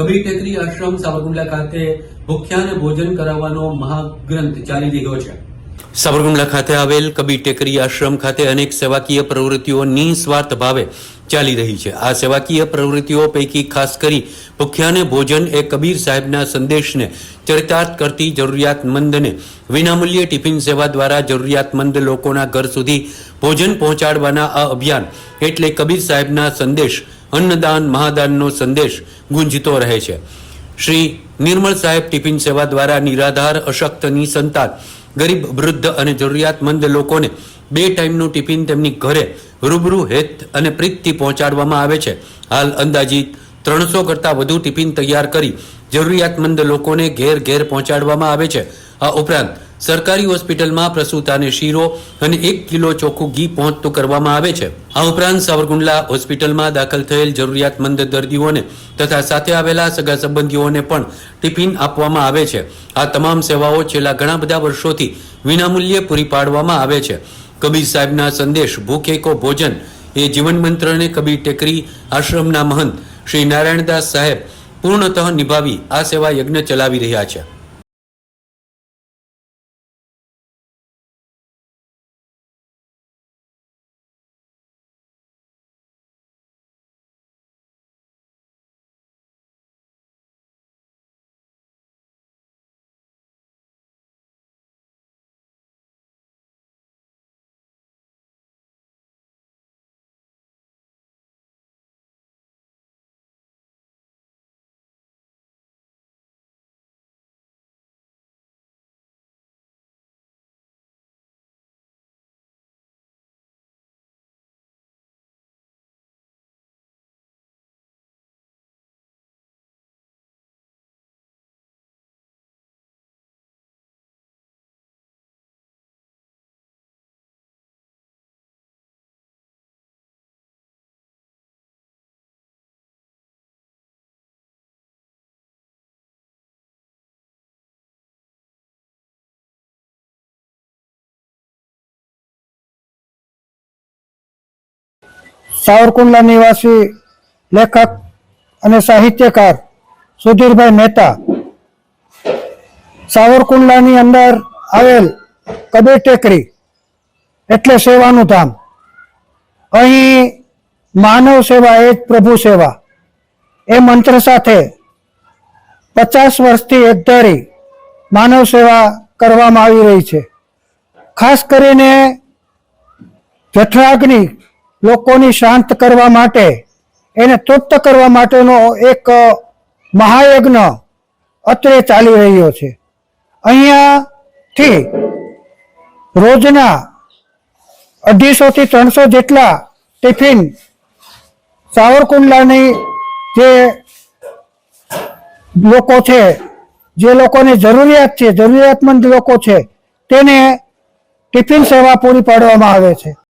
કબીર ટેકરી આશ્રમ સાબરકુંડલા ખાતે ભૂખ્યાને ભોજન કરાવવાનો મહાગ્રંથ ચાલી રહ્યો છે. સાબરકુંડલા ખાતે આવેલ કબીર ટેકરી આશ્રમ ખાતે અનેક સેવાકીય પ્રવૃત્તિઓ નિસ્વાર્થ ભાવે ચાલી રહી છે. આ સેવાકીય પ્રવૃત્તિઓ પૈકી ખાસ કરી ભૂખ્યાને ભોજન એ કબીર સાહેબના સંદેશને ચરિતાર્થ કરતી જરૂરિયાતમંદને વિનામૂલ્યે ટિફિન સેવા દ્વારા જરૂરિયાતમંદ લોકોના ઘર સુધી ભોજન પહોંચાડવાના આ અભિયાન એટલે કબીર સાહેબના સંદેશ અન્નદાન, મહાદાનનો સંદેશ ગુંજતો રહે છે. શ્રી નિર્મળ સાહેબ ટિફિન સેવા દ્વારા નિરાધાર અશક્ત સંતાન, ગરીબ, વૃદ્ધ અને જરૂરિયાતમંદ લોકોને બે ટાઈમનું ટિફિન તેમની ઘરે રૂબરૂ હેત અને પ્રીતથી પહોંચાડવામાં આવે છે. હાલ અંદાજિત ત્રણસો કરતાં વધુ ટિફિન તૈયાર કરી જરૂરિયાતમંદ લોકોને ઘેર ઘેર પહોંચાડવામાં આવે છે. આ ઉપરાંત સરકારી હોસ્પિટલમાં પ્રસૂતાને શીરો અને એક કિલો ચોખ્ખું ઘી પહોંચતું કરવામાં આવે છે. આ ઉપરાંત સાવરકુંડલા હોસ્પિટલમાં દાખલ થયેલ જરૂરિયાતમંદ દર્દીઓને તથા સાથે આવેલા સગા સંબંધીઓને પણ ટિફિન આપવામાં આવે છે. આ તમામ સેવાઓ છેલ્લા ઘણા બધા વર્ષોથી વિનામૂલ્યે પૂરી પાડવામાં આવે છે. કબીર સાહેબના સંદેશ ભૂખે ભોજન એ જીવન મંત્રને કબીર ટેકરી, આશ્રમના મહંત શ્રી નારાયણદાસ સાહેબ પૂર્ણતઃ નિભાવી આ સેવા યજ્ઞ ચલાવી રહ્યા છે. સાવરકુંડલા નિવાસી લેખક અને સાહિત્યકાર સુધીરભાઈ મહેતા સાવરકુંડલાની અંદર આવેલ કબીર ટેકરી એટલે સેવાનું ધામ અહીં માનવ સેવા એ જ પ્રભુ સેવા. એ મંત્ર સાથે પચાસ વર્ષથી એકધારી માનવ સેવા કરવામાં આવી રહી છે. ખાસ કરીને જઠરાગ્નિ લોકોની શાંત કરવા માટે, એને તૃપ્ત કરવા માટેનો એક મહાયજ્ઞ અત્રે ચાલી રહ્યો છે. અહીંયાથી રોજના અઢીસોથી ત્રણસો જેટલા ટિફિન સાવરકુંડલાની જે લોકો છે, જે લોકોને જરૂરિયાત છે, જરૂરિયાતમંદ લોકો છે, તેને ટિફિન સેવા પૂરી પાડવામાં આવે છે.